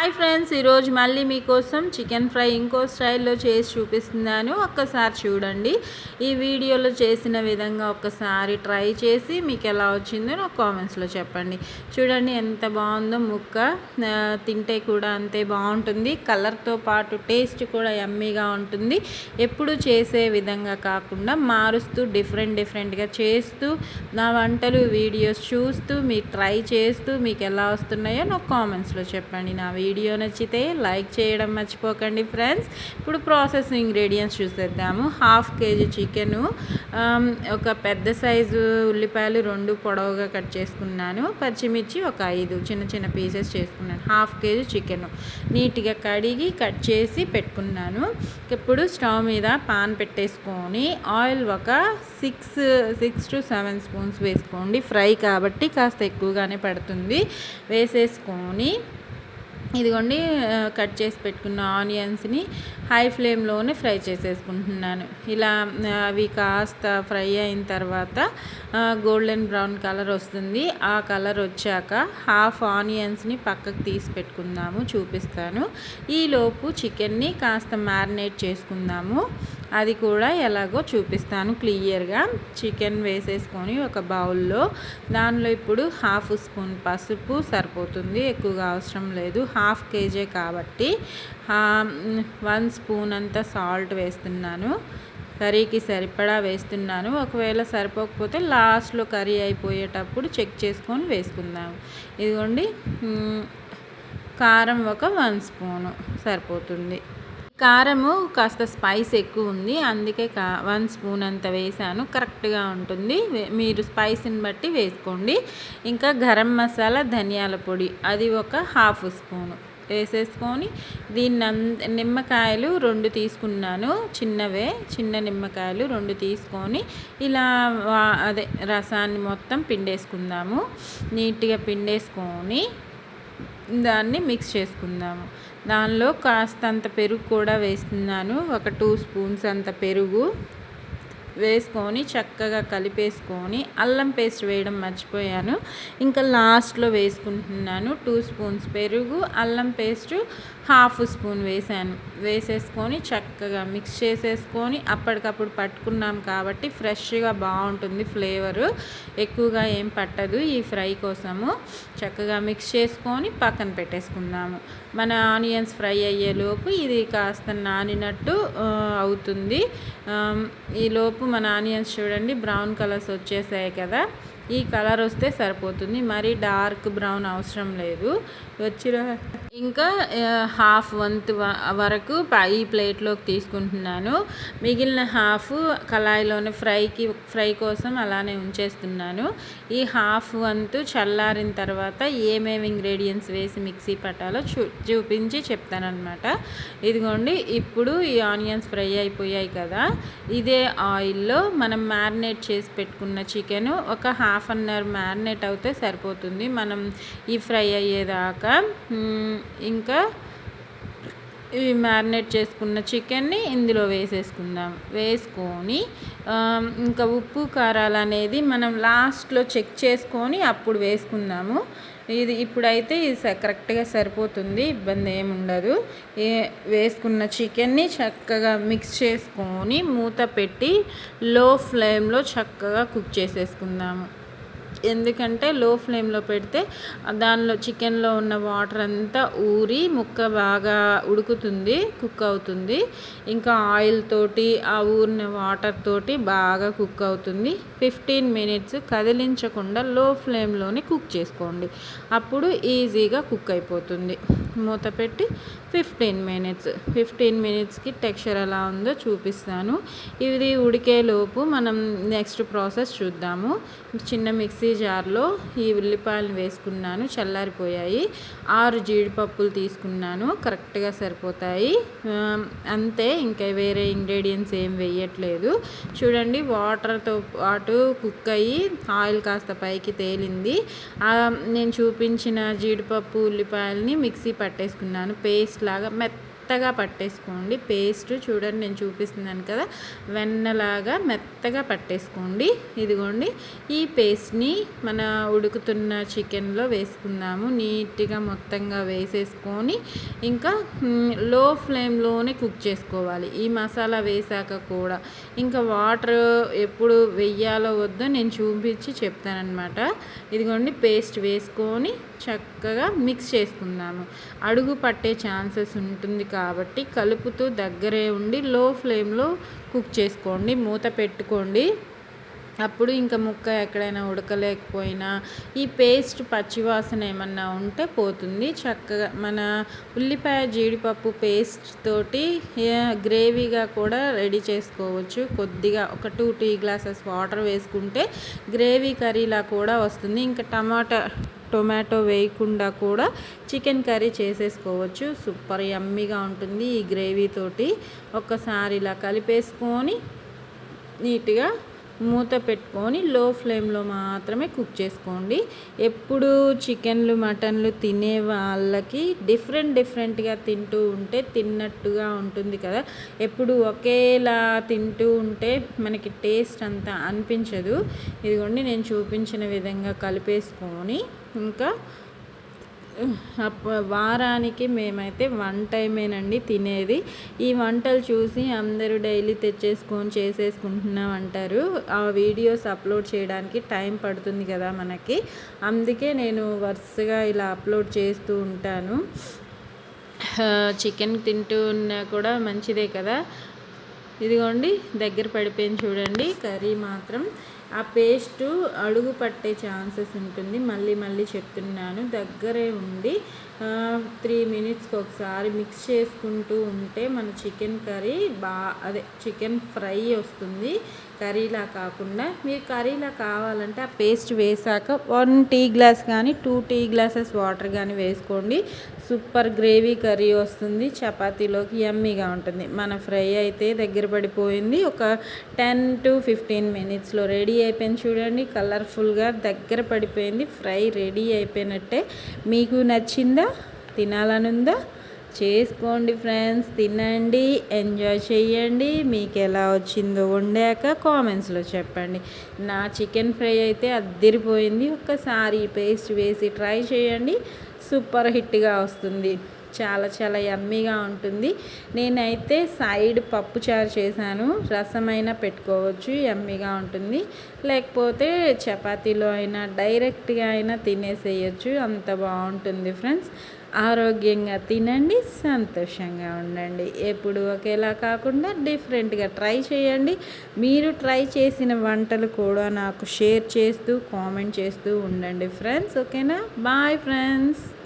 Hi friends ఈరోజు మళ్ళీ మీకోసం చికెన్ ఫ్రై ఇంకో స్టైల్లో చేసి చూపిస్తున్నాను. ఒక్కసారి చూడండి. ఈ వీడియోలో చేసిన విధంగా ఒక్కసారి ట్రై చేసి మీకు ఎలా వచ్చిందో నాకు కామెంట్స్లో చెప్పండి. చూడండి ఎంత బాగుందో ముక్క. తింటే కూడా అంతే బాగుంటుంది. కలర్తో పాటు టేస్ట్ కూడా యమ్మీగా ఉంటుంది. ఎప్పుడు చేసే విధంగా కాకుండా మారుస్తూ డిఫరెంట్ డిఫరెంట్గా చేస్తూ నా వంటలు వీడియోస్ చూస్తూ మీరు ట్రై చేస్తూ మీకు ఎలా వస్తున్నాయో నాకు కామెంట్స్లో చెప్పండి నా వీడియో. వీడియో నచ్చితే లైక్ చేయడం మర్చిపోకండి ఫ్రెండ్స్. ఇప్పుడు ప్రాసెస్ ఇంగ్రీడియంట్స్ చూసేద్దాము. హాఫ్ కేజీ చికెను ఒక పెద్ద సైజు ఉల్లిపాయలు రెండు పొడవుగా కట్ చేసుకున్నాను. పచ్చిమిర్చి ఒక ఐదు చిన్న చిన్న పీసెస్ చేసుకున్నాను. హాఫ్ కేజీ చికెన్ నీట్గా కడిగి కట్ చేసి పెట్టుకున్నాను. ఇప్పుడు స్టవ్ మీద పాన్ పెట్టేసుకొని ఆయిల్ ఒక six six to seven spoons వేసుకోండి. ఫ్రై కాబట్టి కాస్త ఎక్కువగానే పడుతుంది. వేసేసుకొని ఇదిగోండి కట్ చేసి పెట్టుకున్న ఆనియన్స్ని హై ఫ్లేమ్లోనే ఫ్రై చేసేసుకుంటున్నాను. ఇలా అవి కాస్త ఫ్రై అయిన తర్వాత గోల్డెన్ బ్రౌన్ కలర్ వస్తుంది. ఆ కలర్ వచ్చాక హాఫ్ ఆనియన్స్ని పక్కకు తీసి పెట్టుకుందాము చూపిస్తాను. ఈలోపు చికెన్ని కాస్త మ్యారినేట్ చేసుకుందాము. అది కూడా ఎలాగో చూపిస్తాను క్లియర్గా. చికెన్ వేసేసుకొని ఒక బౌల్లో. దానిలో ఇప్పుడు హాఫ్ స్పూన్ పసుపు సరిపోతుంది ఎక్కువగా అవసరం లేదు. హాఫ్ కేజీ కాబట్టి వన్ స్పూన్ అంత సాల్ట్ వేస్తున్నాను. కర్రీకి సరిపడా వేస్తున్నాను. ఒకవేళ సరిపోకపోతే లాస్ట్లో కర్రీ అయిపోయేటప్పుడు చెక్ చేసుకొని వేసుకుందాము ఇదిగోండి కారం ఒక వన్ స్పూను సరిపోతుంది. కారము కాస్త స్పైస్ ఎక్కువ ఉంది. అందుకే కా వన్ స్పూన్ అంత వేసాను. కరెక్ట్గా ఉంటుంది. మీరు స్పైస్ని బట్టి వేసుకోండి. ఇంకా గరం మసాలా ధనియాల పొడి అది ఒక హాఫ్ స్పూను. వేసేసుకొని దీన్ని నిమ్మకాయలు రెండు తీసుకున్నాను. చిన్నవే చిన్న నిమ్మకాయలు రెండు తీసుకొని ఇలా వా- అదే రసాన్ని మొత్తం పిండేసుకుందాము. నీట్గా పిండేసుకొని దాన్ని మిక్స్ చేసుకుందాము. దానిలో కాస్తంత పెరుగు కూడా వేస్తున్నాను. ఒక టూ స్పూన్స్ అంత పెరుగు. వేసుకొని చక్కగా కలిపేసుకొని అల్లం పేస్ట్ వేయడం మర్చిపోయాను. ఇంకా లాస్ట్లో వేసుకుంటున్నాను టూ స్పూన్స్ పెరుగు అల్లం పేస్ట్ హాఫ్ స్పూన్ వేసాను. వేసేసుకొని చక్కగా మిక్స్ చేసేసుకొని అప్పటికప్పుడు పట్టుకున్నాం కాబట్టి ఫ్రెష్గా బాగుంటుంది ఫ్లేవరు. ఎక్కువగా ఏం పట్టదు ఈ ఫ్రై కోసము. చక్కగా మిక్స్ చేసుకొని పక్కన పెట్టేసుకుందాము. మన ఆనియన్స్ ఫ్రై అయ్యేలోపు ఇది కాస్త నానినట్టు అవుతుంది. ఈలోపు ఈ మన ఆనియన్స్ చూడండి బ్రౌన్ కలర్స్ వచ్చేసాయి కదా. ఈ కలర్ వస్తే సరిపోతుంది. మరీ డార్క్ బ్రౌన్ అవసరం లేదు. వచ్చిన ఇంకా హాఫ్ వంత్ వరకు ఈ ప్లేట్లోకి తీసుకుంటున్నాను. మిగిలిన హాఫ్ కళాయిలోనే ఫ్రైకి ఫ్రై కోసం అలానే ఉంచేస్తున్నాను. ఈ హాఫ్ వంతు చల్లారిన తర్వాత ఏమేమి ఇంగ్రీడియంట్స్ వేసి మిక్సీ పట్టాలో చూ చూపించి చెప్తానమాట ఇదిగోండి ఇప్పుడు ఈ ఆనియన్స్ ఫ్రై అయిపోయాయి కదా. ఇదే ఆయిల్లో మనం మ్యారినేట్ చేసి పెట్టుకున్న చికెన్ ఒక హాఫ్ అన్ అవర్ మ్యారినేట్ అవుతే సరిపోతుంది. మనం ఈ ఫ్రై అయ్యేదాకా ఇంకా ఈ మ్యారినేట్ చేసుకున్న చికెన్ని ఇందులో వేసేసుకుందాం. వేసుకొని ఇంకా ఉప్పు కారాలు అనేది మనం లాస్ట్లో చెక్ చేసుకొని అప్పుడు వేసుకుందాము. ఇది ఇప్పుడైతే ఇది స- కరెక్ట్గా సరిపోతుంది ఇబ్బంది ఏమి ఉండదు. ఏ వేసుకున్న చికెన్ని చక్కగా మిక్స్ చేసుకొని మూత పెట్టి లో ఫ్లేమ్లో చక్కగా కుక్ చేసేసుకుందాము. ఎందుకంటే లో ఫ్లేమ్లో పెడితే దానిలో చికెన్లో ఉన్న వాటర్ అంతా ఊరి ముక్క బాగా ఉడుకుతుంది కుక్ అవుతుంది. ఇంకా ఆయిల్ తోటి ఆ ఊరిన వాటర్ తోటి బాగా కుక్ అవుతుంది. ఫిఫ్టీన్ మినిట్స్ కదిలించకుండా లో ఫ్లేమ్లోనే కుక్ చేసుకోండి. అప్పుడు ఈజీగా కుక్ అయిపోతుంది. మూత పెట్టి ఫిఫ్టీన్ మినిట్స్ ఫిఫ్టీన్ మినిట్స్కి టెక్స్చర్ ఎలా ఉందో చూపిస్తాను. ఇది ఉడికేలోపు మనం నెక్స్ట్ ప్రాసెస్ చూద్దాము. చిన్న మిక్సీ జార్లో ఈ ఉల్లిపాయలు వేసుకున్నాను చల్లారిపోయాయి. ఆరు జీడిపప్పులు తీసుకున్నాను కరెక్ట్గా సరిపోతాయి. అంతే ఇంకా వేరే ఇంగ్రీడియంట్స్ ఏం వేయట్లేదు. చూడండి వాటర్తో పాటు కుక్ అయ్యి ఆయిల్ కాస్త పైకి తేలింది. నేను చూపించిన జీడిపప్పు ఉల్లిపాయలని మిక్సీ పట్టేసుకున్నాను. పేస్ట్ లాగా మెత్తగా పట్టేసుకోండి. పేస్ట్ చూడండి నేను చూపిస్తున్నాను కదా. వెన్నలాగా మెత్తగా పట్టేసుకోండి. ఇదిగోండి ఈ పేస్ట్ని మన ఉడుకుతున్న చికెన్లో వేసుకుందాము. నీట్గా మొత్తంగా వేసేసుకొని ఇంకా లో ఫ్లేమ్లోనే కుక్ చేసుకోవాలి. ఈ మసాలా వేసాక కూడా. ఇంకా వాటర్ ఎప్పుడు వెయ్యాలో వద్దో నేను చూపించి చెప్తానమాట ఇదిగోండి పేస్ట్ వేసుకొని చక్కగా మిక్స్ చేసుకుందాము. అడుగు పట్టే ఛాన్సెస్ ఉంటుంది కాబట్టి కలుపుతూ దగ్గరే ఉండి లో ఫ్లేమ్లో కుక్ చేసుకోండి. మూత పెట్టుకోండి. అప్పుడు ఇంకా ముక్క ఎక్కడైనా ఉడకలేకపోయినా ఈ పేస్ట్ పచ్చివాసన ఏమన్నా ఉంటే పోతుంది. చక్కగా మన ఉల్లిపాయ జీడిపప్పు పేస్ట్ తోటి గ్రేవీగా కూడా రెడీ చేసుకోవచ్చు. కొద్దిగా ఒక టూ టీ గ్లాసెస్ వాటర్ వేసుకుంటే గ్రేవీ కర్రీలా కూడా వస్తుంది. ఇంకా టమాటా టొమాటో వేయకుండా కూడా చికెన్ కర్రీ చేసేసుకోవచ్చు. సూపర్ యమ్మీగా ఉంటుంది ఈ గ్రేవీతోటి ఒకసారి ఒక్కసారి ఇలా కలిపేసుకొని నీట్గా మూత పెట్టుకొని లో ఫ్లేమ్లో మాత్రమే కుక్ చేసుకోండి. ఎప్పుడు చికెన్లు మటన్లు తినే వాళ్ళకి డిఫరెంట్ డిఫరెంట్గా తింటూ ఉంటే తిన్నట్టుగా ఉంటుంది కదా. ఎప్పుడు ఒకేలా తింటూ ఉంటే మనకి టేస్ట్ అంతా అనిపించదు. ఇదిగోండి నేను చూపించిన విధంగా కలిపేసుకొని ఇంకా వారానికి మేమైతే వన్ టైమేనండి తినేది. ఈ వంటలు చూసి అందరూ డైలీ తెచ్చేసుకొని చేసేసుకుంటున్నాం అంటారు ఆ వీడియోస్ అప్లోడ్ చేయడానికి టైం పడుతుంది కదా మనకి. అందుకే నేను వరుసగా ఇలా అప్లోడ్ చేస్తూ ఉంటాను. చికెన్ తింటూ ఉన్నా కూడా మంచిదే కదా. ఇదిగోండి దగ్గర పడిపోయింది చూడండి. కర్రీ మాత్రం ఆ పేస్టు అడుగు పట్టే ఛాన్సెస్ ఉంటుంది. మళ్ళీ మళ్ళీ చెప్తున్నాను. దగ్గరే ఉండి త్రీ మినిట్స్కి ఒకసారి మిక్స్ చేసుకుంటూ ఉంటే మన చికెన్ కర్రీ బా అదే చికెన్ ఫ్రై వస్తుంది. కర్రీలా కాకుండా మీరు కర్రీలా కావాలంటే ఆ పేస్ట్ వేసాక వన్ టీ గ్లాస్ కానీ టూ టీ గ్లాసెస్ వాటర్ కానీ వేసుకోండి. సూపర్ గ్రేవీ కర్రీ వస్తుంది. చపాతీలోకి యమ్మీగా ఉంటుంది. మన ఫ్రై అయితే దగ్గర పడిపోయింది. ఒక టెన్ టు ఫిఫ్టీన్ మినిట్స్లో రెడీ అయిపోయింది చూడండి. కలర్ఫుల్గా దగ్గర పడిపోయింది. ఫ్రై రెడీ అయిపోయినట్టే. మీకు నచ్చిందా? తినాలనుందా? చేసుకోండి ఫ్రెండ్స్ తినండి ఎంజాయ్ చేయండి. మీకు ఎలా వచ్చిందో వండాక కామెంట్స్లో చెప్పండి. నా చికెన్ ఫ్రై అయితే అద్దరిపోయింది. ఒక్కసారి పేస్ట్ వేసి ట్రై చేయండి. సూపర్ హిట్గా వస్తుంది. చాలా చాలా యమ్మీగా ఉంటుంది. నేనైతే సైడ్ పప్పు చారు చేశాను. రసమైనా పెట్టుకోవచ్చు యమ్మీగా ఉంటుంది. లేకపోతే చపాతీలో అయినా డైరెక్ట్గా అయినా తినేసేయచ్చు. అంత బాగుంటుంది ఫ్రెండ్స్ ఆరోగ్యంగా తినండి సంతోషంగా ఉండండి. ఎప్పుడు ఒకేలా కాకుండా డిఫరెంట్గా ట్రై చేయండి. మీరు ట్రై చేసిన వంటలు కూడా నాకు షేర్ చేస్తూ కామెంట్ చేస్తూ ఉండండి ఫ్రెండ్స్ ఓకేనా బాయ్ ఫ్రెండ్స్